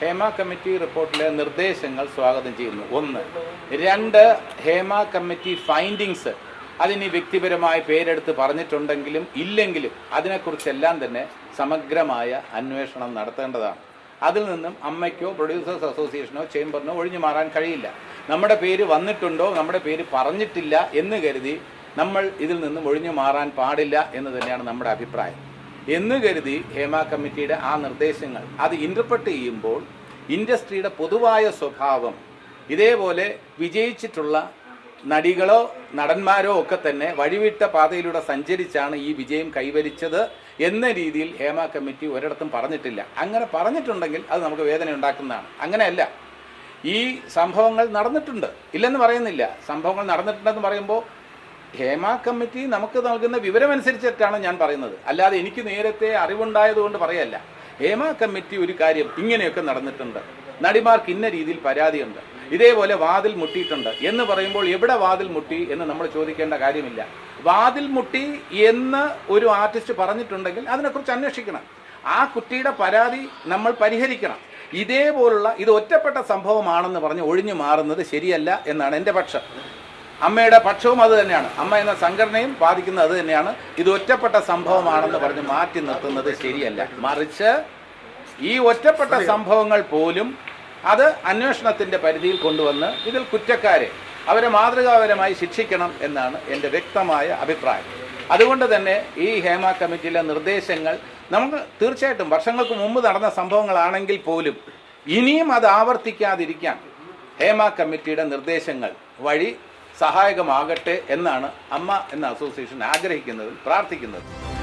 Hema committee റിപ്പോർട്ടിലെ നിർദ്ദേശങ്ങൾ സ്വാഗതം ചെയ്യുന്നു. ഒന്ന് രണ്ട് ഹേമ കമ്മിറ്റി ഫൈൻഡിങ്സ് അതിന് വ്യക്തിപരമായ പേരെടുത്ത് പറഞ്ഞിട്ടുണ്ടെങ്കിലും ഇല്ലെങ്കിലും അതിനെക്കുറിച്ചെല്ലാം തന്നെ സമഗ്രമായ അന്വേഷണം നടത്തേണ്ടതാണ്. അതിൽ നിന്നും അമ്മയ്ക്കോ പ്രൊഡ്യൂസേഴ്സ് അസോസിയേഷനോ ചേംബറിനോ ഒഴിഞ്ഞു മാറാൻ കഴിയില്ല. നമ്മുടെ പേര് വന്നിട്ടുണ്ടോ നമ്മുടെ പേര് പറഞ്ഞിട്ടില്ല എന്ന് കരുതി നമ്മൾ ഇതിൽ നിന്നും ഒഴിഞ്ഞു മാറാൻ പാടില്ല എന്ന് തന്നെയാണ് നമ്മുടെ അഭിപ്രായം. എന്ന് കരുതി ഹേമ കമ്മിറ്റിയുടെ ആ നിർദ്ദേശങ്ങൾ അത് ഇന്റർപ്രറ്റ് ചെയ്യുമ്പോൾ ഇൻഡസ്ട്രിയുടെ പൊതുവായ സ്വഭാവം ഇതേപോലെ വിജയിച്ചിട്ടുള്ള നടികളോ നടന്മാരോ ഒക്കെ തന്നെ വഴിവിട്ട പാതയിലൂടെ സഞ്ചരിച്ചാണ് ഈ വിജയം കൈവരിച്ചത് എന്ന രീതിയിൽ ഹേമ കമ്മിറ്റി ഒരിടത്തും പറഞ്ഞിട്ടില്ല. അങ്ങനെ പറഞ്ഞിട്ടുണ്ടെങ്കിൽ അത് നമുക്ക് വേദന ഉണ്ടാക്കുന്നതാണ്. അങ്ങനെയല്ല. ഈ സംഭവങ്ങൾ നടന്നിട്ടുണ്ട്. ഇല്ലെന്ന് പറയുന്നില്ല. സംഭവങ്ങൾ നടന്നിട്ടുണ്ടെന്ന് പറയുമ്പോൾ ഹേമ കമ്മിറ്റി നമുക്ക് നൽകുന്ന വിവരമനുസരിച്ചിട്ടാണ് ഞാൻ പറയുന്നത്. അല്ലാതെ എനിക്ക് നേരത്തെ അറിവുണ്ടായതുകൊണ്ട് പറയല്ല. ഹേമ കമ്മിറ്റി ഒരു കാര്യം ഇങ്ങനെയൊക്കെ നടന്നിട്ടുണ്ട്. നടിമാർക്ക് ഇന്ന രീതിയിൽ പരാതിയുണ്ട്. ഇതേപോലെ വാതിൽ മുട്ടിയിട്ടുണ്ട് എന്ന് പറയുമ്പോൾ എവിടെ വാതിൽ മുട്ടി എന്ന് നമ്മൾ ചോദിക്കേണ്ട കാര്യമില്ല. വാതിൽ മുട്ടി എന്ന് ഒരു ആർട്ടിസ്റ്റ് പറഞ്ഞിട്ടുണ്ടെങ്കിൽ അതിനെക്കുറിച്ച് അന്വേഷിക്കണം. ആ കുട്ടിയുടെ പരാതി നമ്മൾ പരിഹരിക്കണം. ഇതേപോലുള്ള ഇത് ഒറ്റപ്പെട്ട സംഭവമാണെന്ന് പറഞ്ഞ് ഒഴിഞ്ഞു മാറുന്നത് ശരിയല്ല എന്നാണ് എന്റെ പക്ഷം. അമ്മയുടെ പക്ഷവും അത് തന്നെയാണ്. അമ്മ എന്ന സംഘടനയും ബാധിക്കുന്നത് അത് തന്നെയാണ്. ഇത് ഒറ്റപ്പെട്ട സംഭവമാണെന്ന് പറഞ്ഞ് മാറ്റി നിർത്തുന്നത് ശരിയല്ല. മറിച്ച് ഈ ഒറ്റപ്പെട്ട സംഭവങ്ങൾ പോലും അത് അന്വേഷണത്തിന്റെ പരിധിയിൽ കൊണ്ടുവന്ന് ഇതിൽ കുറ്റക്കാരെ അവരെ മാതൃകാപരമായി ശിക്ഷിക്കണം എന്നാണ് എന്റെ വ്യക്തമായ അഭിപ്രായം. അതുകൊണ്ട് തന്നെ ഈ ഹേമ കമ്മിറ്റിയിലെ നിർദ്ദേശങ്ങൾ നമുക്ക് തീർച്ചയായിട്ടും വർഷങ്ങൾക്ക് മുമ്പ് നടന്ന സംഭവങ്ങളാണെങ്കിൽ പോലും ഇനിയും അത് ആവർത്തിക്കാതിരിക്കാൻ ഹേമ കമ്മിറ്റിയുടെ നിർദ്ദേശങ്ങൾ വഴി സഹായകമാകട്ടെ എന്നാണ് അമ്മ എന്ന അസോസിയേഷൻ ആഗ്രഹിക്കുന്നതും പ്രാർത്ഥിക്കുന്നതും.